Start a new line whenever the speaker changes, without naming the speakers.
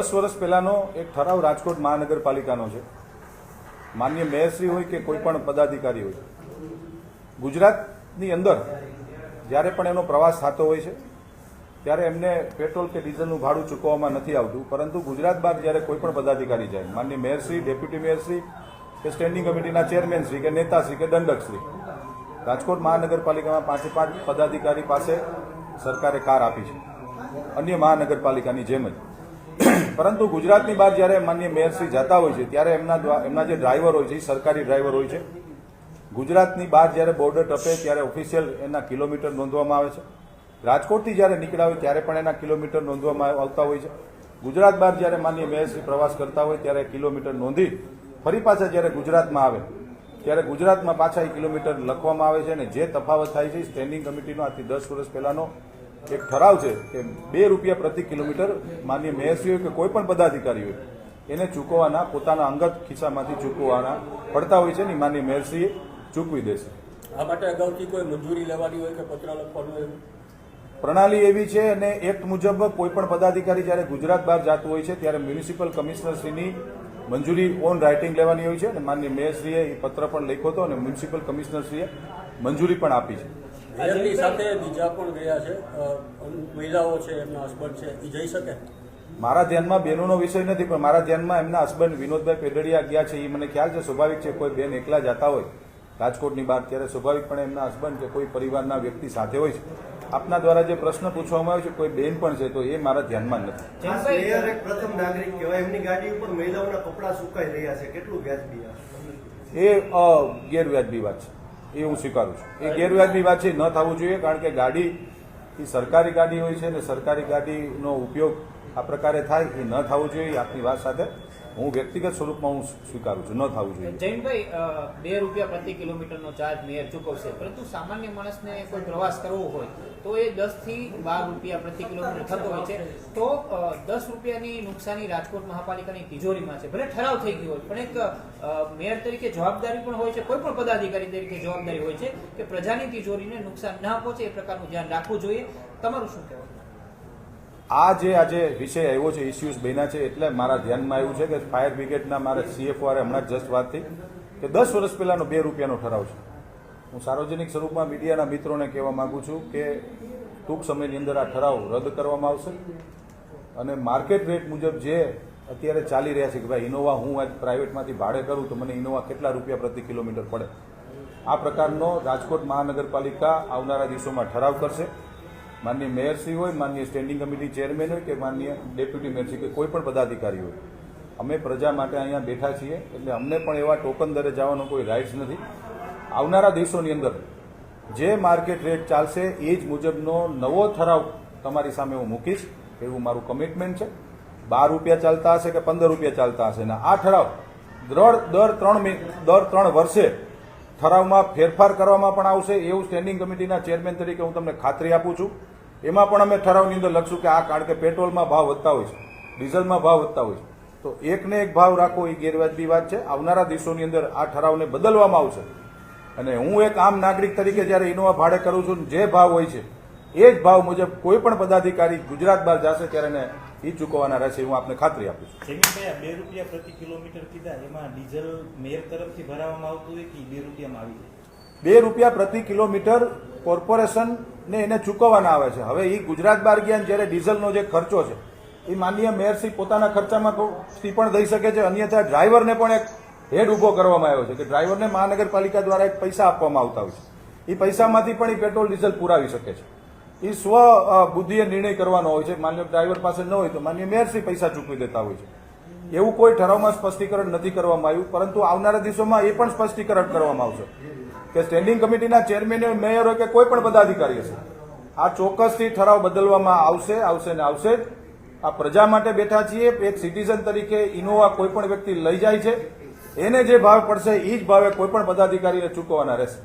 દસ વર્ષ પહેલાનો એક ઠરાવ રાજકોટ મહાનગરપાલિકાનો છે. માન્ય મેયરશ્રી હોય કે કોઈ પણ પદાધિકારી હોય. ગુજરાતની અંદર જ્યારે પણ એનો પ્રવાસ થતો હોય છે, ત્યારે એમને પેટ્રોલ કે ડીઝલનું ભાડું ચૂકવવામાં નથી આવતું. પરંતુ ગુજરાત બહાર જ્યારે કોઈ પણ પદાધિકારી જાય, માન્ય મેયરશ્રી, ડેપ્યુટી મેયરશ્રી કે સ્ટેન્ડિંગ કમિટીના ચેરમેનશ્રી કે નેતાશ્રી કે દંડકશ્રી, રાજકોટ મહાનગરપાલિકામાં પાંચે પાંચ પદાધિકારી પાસે સરકારે કાર આપી છે. અન્ય મહાનગરપાલિકાની જેમ જ. પરંતુ ગુજરાતની બહાર જ્યારે માન્ય મેયરશ્રી જતા હોય છે, ત્યારે એમના એમના જે ડ્રાઈવર હોય છે, એ સરકારી ડ્રાઈવર હોય છે. ગુજરાતની બહાર જ્યારે બોર્ડર ટપે ત્યારે ઓફિશિયલ એના કિલોમીટર નોંધવામાં આવે છે. રાજકોટથી જ્યારે નીકળ્યા હોય ત્યારે પણ એના કિલોમીટર નોંધવામાં આવતા હોય છે. ગુજરાત બહાર જ્યારે માન્ય મેયરશ્રી પ્રવાસ કરતા હોય ત્યારે કિલોમીટર નોંધી ફરી પાછા જ્યારે ગુજરાતમાં આવે, ત્યારે ગુજરાતમાં પાછા એ કિલોમીટર લખવામાં આવે છે અને જે તફાવત થાય છે સ્ટેન્ડિંગ કમિટીનો આજથી દસ વર્ષ પહેલાનો એક ઠરાવ છે કે બે રૂપિયા પ્રતિ કિલોમીટર માન્ય મેયરશ્રી હોય કે કોઈ પણ પદાધિકારી હોય એને ચૂકવવાના પોતાના અંગત ખિસ્સામાંથી ચૂકવવાના પડતા હોય છે ને માન્ય મેયરશ્રીએ ચૂકવી દેશે.
આ માટે અગાઉથી કોઈ મંજૂરી લેવાની હોય કે પત્ર લખવાનું હોય?
પ્રણાલી એવી છે અને એક્ટ મુજબ કોઈ પણ પદાધિકારી જ્યારે ગુજરાત બહાર જતું હોય છે ત્યારે મ્યુનિસિપલ કમિશનરશ્રીની મંજૂરી ઓન રાઇટિંગ લેવાની હોય છે અને માન્ય મેયરશ્રીએ એ પત્ર પણ લખ્યો હતો અને મ્યુનિસિપલ કમિશનરશ્રીએ મંજૂરી પણ આપી છે.
મેયરની સાથે બીજા પણ ગયા છે. મહિલાઓ છે એમના હસબન્ડ છે એ જઈ શકે?
મારા ધ્યાનમાં બહેનોનો વિષય નથી પણ મારા ધ્યાનમાં એમના હસબન્ડ વિનોદભાઈ પેડડિયા ગયા છે એ મને ખ્યાલ છે. સ્વાભાવિક છે કોઈ બેન એકલા જતા હોય રાજકોટની બહાર ત્યારે સ્વાભાવિકપણે એમના હસબન્ડ કે કોઈ પરિવારના વ્યક્તિ સાથે હોય છે. આપના દ્વારા જે પ્રશ્ન પૂછવામાં આવ્યો છે કોઈ બેન પણ છે તો એ મારા ધ્યાનમાં નથી.
એક પ્રથમ નાગરિક કહેવાય એમની ગાડી ઉપર મહિલાઓના કપડાં સુકાઈ રહ્યા છે. કેટલું વ્યાજબી?
એ ગેરવ્યાજબી વાત છે. એ હું સ્વીકારું છું. એ ગેરવ્યાજબી વાત છે, ન થવું જોઈએ, કારણ કે ગાડી, એ સરકારી ગાડી હોય છે અને સરકારી ગાડીનો ઉપયોગ આ પ્રકારે થાય, એ ન થવું જોઈએ આપની વાત સાથે હું વ્યક્તિગત સ્વરૂપમાં હું સ્વીકારું છું, ન થવું જોઈએ.
જૈનભાઈ બે રૂપિયા પ્રતિ કિલોમીટરનો ચાર્જ મેયર ચૂકવશે, પરંતુ સામાન્ય માણસને કોઈ પ્રવાસ કરવો હોય તો એ દસથી બાર રૂપિયા પ્રતિ કિલોમીટર થતો હોય છે. તો દસ રૂપિયાની નુકસાની રાજકોટ મહાપાલિકાની તિજોરીમાં છે. ભલે ઠરાવ થઈ ગયો હોય, પણ એક મેયર તરીકે જવાબદારી પણ હોય છે, કોઈ પણ પદાધિકારી તરીકે જવાબદારી હોય છે કે પ્રજાની તિજોરીને નુકસાન ના પહોંચે એ પ્રકારનું ધ્યાન રાખવું જોઈએ. તમારું શું કહેવું?
આ જે આજે વિષય આવ્યો છે ઇસ્યુઝ બન્યા છે, એટલે મારા ધ્યાનમાં આવ્યું છે કે ફાયર બ્રિગેડના મારા સીએફઓ વારે હમણાં જ જસ્ટ વાત થઈ કે દસ વર્ષ પહેલાનો બે રૂપિયાનો ઠરાવ છે. હું સાર્વજનિક સ્વરૂપમાં મીડિયાના મિત્રોને કહેવા માંગુ છું કે ટૂંક સમયની અંદર આ ઠરાવ રદ કરવામાં આવશે અને માર્કેટ રેટ મુજબ જે અત્યારે ચાલી રહ્યા છે કે ભાઈ ઇનોવા હું આજ પ્રાઇવેટમાંથી ભાડે કરું તો મને ઇનોવા કેટલા રૂપિયા પ્રતિ કિલોમીટર પડે. આ પ્રકારનો રાજકોટ મહાનગરપાલિકા આવનારા દિવસોમાં ઠરાવ કરશે. માન્ય મેયરશ્રી હોય, માનનીય સ્ટેન્ડિંગ કમિટી ચેરમેન હોય કે માન્ય ડેપ્યુટી મેયરશ્રી કે કોઈ પણ પદાધિકારી હોય. અમે પ્રજા માટે અહીંયા બેઠા છીએ એટલે અમને પણ એવા ટોકન દરે જવાનો કોઈ રાઇટ્સ નથી. આવનારા દિવસોની અંદર જે માર્કેટ રેટ ચાલશે એ જ મુજબનો નવો ઠરાવ તમારી સામે હું મૂકીશ એવું મારું કમિટમેન્ટ છે. બાર રૂપિયા ચાલતા હશે કે પંદર રૂપિયા ચાલતા હશે? ને આ ઠરાવ દર દર ત્રણ દર ત્રણ વર્ષે ઠરાવમાં ફેરફાર કરવામાં પણ આવશે એવું સ્ટેન્ડિંગ કમિટીના ચેરમેન તરીકે હું તમને ખાતરી આપું છું. એમાં પણ અમે ઠરાવની અંદર લખશું કે આ કારણ કે પેટ્રોલમાં ભાવ વધતા હોય છે, ડીઝલમાં ભાવ વધતા હોય છે. તો એકને એક ભાવ રાખવો એ ગેરવાજબી વાત છે. આવનારા દિવસોની અંદર આ ઠરાવને બદલવામાં આવશે. અને હું એક આમ નાગરિક તરીકે જ્યારે ઇનોવા ભાડે કરું છું, જે ભાવ હોય છે, એ જ ભાવ મુજબ કોઈ પણ પદાધિકારી ગુજરાત બહાર જશે ત્યારે એને એ ચૂકવવાના રહેશે હું આપને ખાતરી આપું છું.
જમીનભાઈ બે રૂપિયા પ્રતિ કિલોમીટર કીધા, એમાં ડીઝલ મેયર તરફથી ભરાવવામાં આવતું હોય કે બે રૂપિયામાં આવી જાય?
બે રૂપિયા પ્રતિ કિલોમીટર કોર્પોરેશનને એને ચૂકવવાના આવે છે. હવે એ ગુજરાત બહાર ગયા જ્યારે ડીઝલનો જે ખર્ચો છે એ માનનીય મેયરશ્રી પોતાના ખર્ચામાં થી પણ દઈ શકે છે. અન્યથા ડ્રાઈવરને પણ એક હેડ ઊભો કરવામાં આવ્યો છે કે ડ્રાઈવરને મહાનગરપાલિકા દ્વારા એક પૈસા આપવામાં આવતા હોય છે. એ પૈસામાંથી પણ એ પેટ્રોલ, ડીઝલ પુરાવી શકે છે. એ સ્વ બુદ્ધિએ નિર્ણય કરવાનો હોય છે. માન્ય ડ્રાઈવર પાસે ન હોય તો માન્ય મેયરશ્રી પૈસા ચૂકવી દેતા હોય છે. એવું કોઈ ઠરાવમાં સ્પષ્ટીકરણ નથી કરવામાં આવ્યું, પરંતુ આવનારા દિવસોમાં એ પણ સ્પષ્ટીકરણ કરવામાં આવશે. કે સ્ટેન્ડિંગ કમિટીના ચેરમેન મેયર કે કોઈ પણ પદાધિકારી હશે આ ચોક્કસથી ઠરાવ બદલવામાં આવશે આવશે ને આવશે આ પ્રજા માટે બેઠા છીએ, એક સિટીઝન તરીકે ઇનોવા કોઈ પણ વ્યક્તિ લઈ જાય છે. એને જે ભાવ પડશે એ જ ભાવે કોઈ પણ પદાધિકારીને ચૂકવવાના રહેશે.